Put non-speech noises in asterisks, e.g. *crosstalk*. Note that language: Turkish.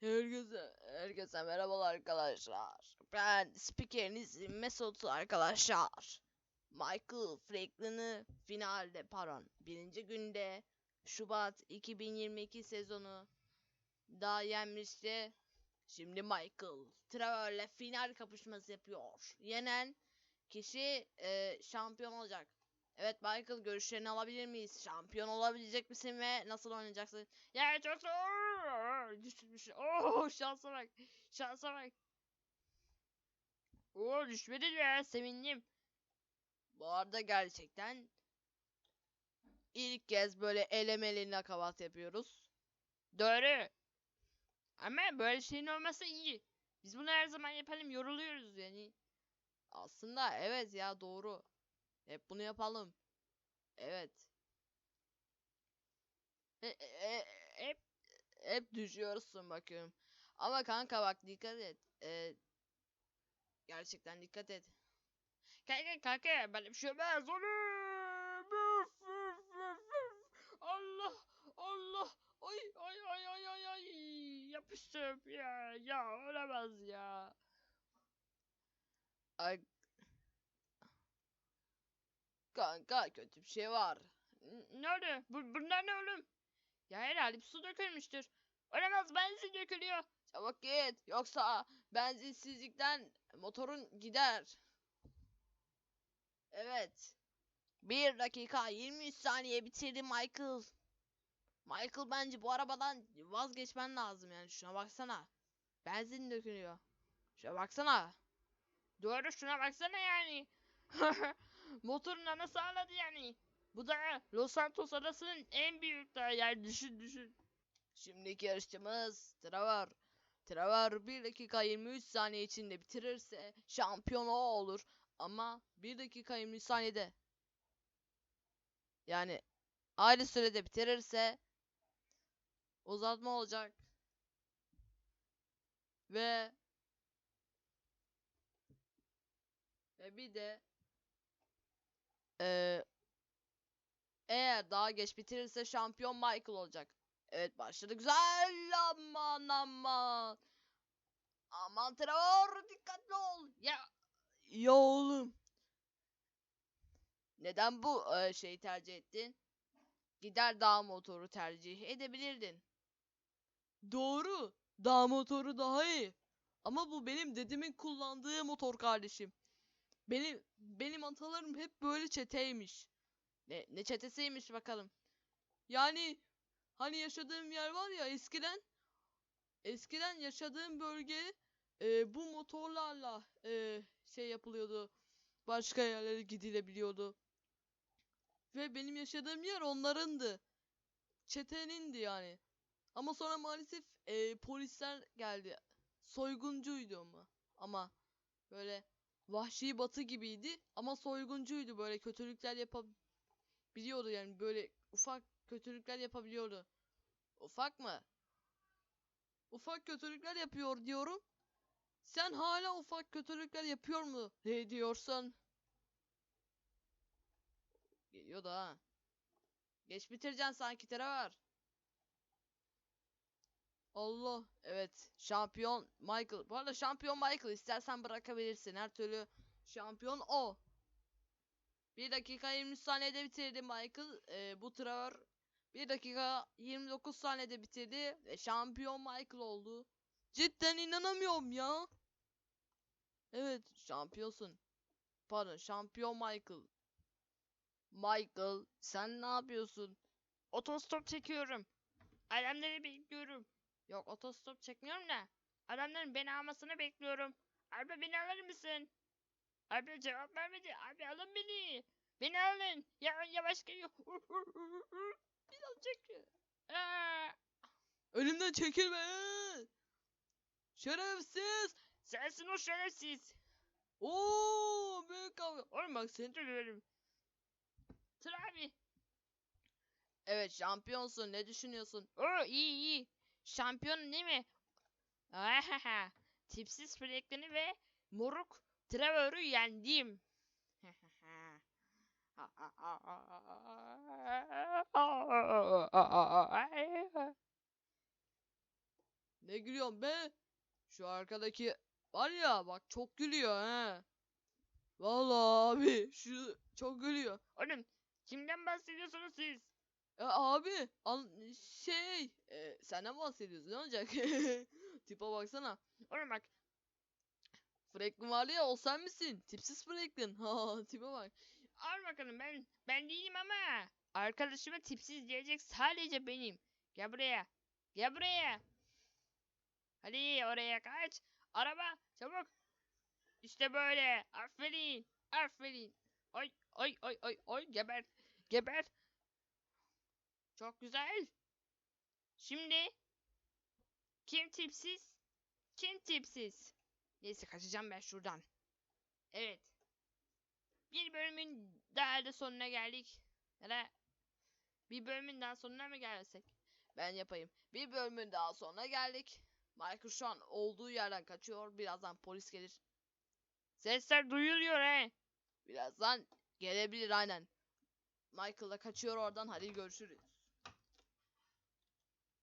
Herkese, herkese merhabalar arkadaşlar. Ben spikeriniz Mesut arkadaşlar. Michael Franklin'ı finalde pardon birinci günde Şubat 2022 sezonu daha yenmişti. Şimdi Michael Trevor'le final kapışması yapıyor. Yenen kişi e, şampiyon olacak. Evet Michael görüşlerini alabilir miyiz? Şampiyon olabilecek misin ve nasıl oynayacaksın? Ya çok zor. Düşmüş. Oo şansa bak. Şansa bak. Oo düşmedi ya sevindim. Bu arada gerçekten ilk kez böyle elemeli nakavat yapıyoruz. Doğru. Ama böyle şeyin olması iyi. Biz bunu her zaman yapalım yoruluyoruz yani. Aslında evet ya doğru. Hep bunu yapalım. Evet. E, e, e, hep hep düşüyorsun bakıyorum. Ama kanka bak dikkat et. E, gerçekten dikkat et. Kanka kanka ben bir şey oğlum. Allah Allah. Ay ay ay ay ay ay. Yapıştım ya. Ya olamaz ya. Ay Kanka kötü bir şey var. N- Ne oldu? Bu, bunlar ne oğlum? Ya herhalde bir su dökülmüştür. Olamaz benzin dökülüyor. Çabuk git. Yoksa benzinsizlikten motorun gider. Evet. 1 dakika 23 saniye bitirdi Michael. Michael bence bu arabadan vazgeçmen lazım yani. Şuna baksana. Benzin dökülüyor. Şuna baksana. Doğru şuna baksana yani. *laughs* Motoruna nasıl sağladı yani? Bu da Los Santos adasının en büyük dağı yani düşün düşün. Şimdiki yarışçımız Trevor. Trevor 1 dakika 23 saniye içinde bitirirse şampiyon o olur. Ama 1 dakika 23 saniyede yani aynı sürede bitirirse uzatma olacak. Ve ve bir de eee, eğer daha geç bitirirse şampiyon Michael olacak. Evet başladı güzel aman aman. Aman Trevor dikkatli ol. Ya ya oğlum. Neden bu eee, şeyi tercih ettin? Gider dağ motoru tercih edebilirdin. Doğru. Dağ motoru daha iyi. Ama bu benim dedemin kullandığı motor kardeşim. Benim benim atalarım hep böyle çeteymiş. Ne ne çetesiymiş bakalım. Yani hani yaşadığım yer var ya eskiden eskiden yaşadığım bölge e, bu motorlarla e, şey yapılıyordu. Başka yerlere gidilebiliyordu. Ve benim yaşadığım yer onlarındı. Çetenindi yani. Ama sonra maalesef e, polisler geldi. Soyguncuydu ama. Ama böyle Vahşi Batı gibiydi ama soyguncuydu böyle kötülükler yapabiliyordu yani böyle ufak kötülükler yapabiliyordu. Ufak mı? Ufak kötülükler yapıyor diyorum. Sen hala ufak kötülükler yapıyor mu? Ne diyorsun? Geliyor da. Geç bitireceksin sanki tere var. Allah. Evet. Şampiyon Michael. Bu arada şampiyon Michael. istersen bırakabilirsin. Her türlü şampiyon o. 1 dakika 23 saniyede bitirdi Michael. Ee, bu Trevor 1 dakika 29 saniyede bitirdi. Ve şampiyon Michael oldu. Cidden inanamıyorum ya. Evet şampiyonsun. Pardon şampiyon Michael. Michael sen ne yapıyorsun? Otostop çekiyorum. Alemleri bekliyorum. Yok otostop çekmiyorum da. Adamların beni almasını bekliyorum. Abi beni alır mısın? Abi cevap vermedi. Abi alın beni. Beni alın. Ya yavaş geliyor. *laughs* Biraz. Aa! Önümden çekilme. Şerefsiz. Sensin o şerefsiz. Oo büyük kavga. Oğlum bak seni dövüyorum. Tır abi. Evet şampiyonsun. Ne düşünüyorsun? Oo iyi iyi. Şampiyon değil mi? Ahaha. *laughs* Tipsiz Franklin'i ve moruk Trevor'u yendim. *laughs* Ne gülüyorsun be? Şu arkadaki var ya bak çok gülüyor he. Vallahi abi şu çok gülüyor. Oğlum kimden bahsediyorsunuz siz? Ya abi an şey e, senden bahsediyorsun ne olacak? *laughs* Tipe baksana. Oğlum bak Franklin var ya o sen misin? Tipsiz Franklin. Ha *laughs* tipe bak. Al bakalım ben ben değilim ama arkadaşıma tipsiz diyecek sadece benim. Gel buraya. Gel buraya. Hadi oraya kaç. Araba çabuk. İşte böyle. Aferin. Aferin. Oy oy oy oy oy geber. Geber. Çok güzel. Şimdi kim tipsiz? Kim tipsiz? Neyse kaçacağım ben şuradan. Evet. Bölümün daha da sonuna geldik. Ya da bir bölümün daha sonuna mı gelsek? Ben yapayım. Bir bölümün daha sonuna geldik. Michael şu an olduğu yerden kaçıyor. Birazdan polis gelir. Sesler duyuluyor he. Birazdan gelebilir aynen. Michael da kaçıyor oradan. Hadi görüşürüz.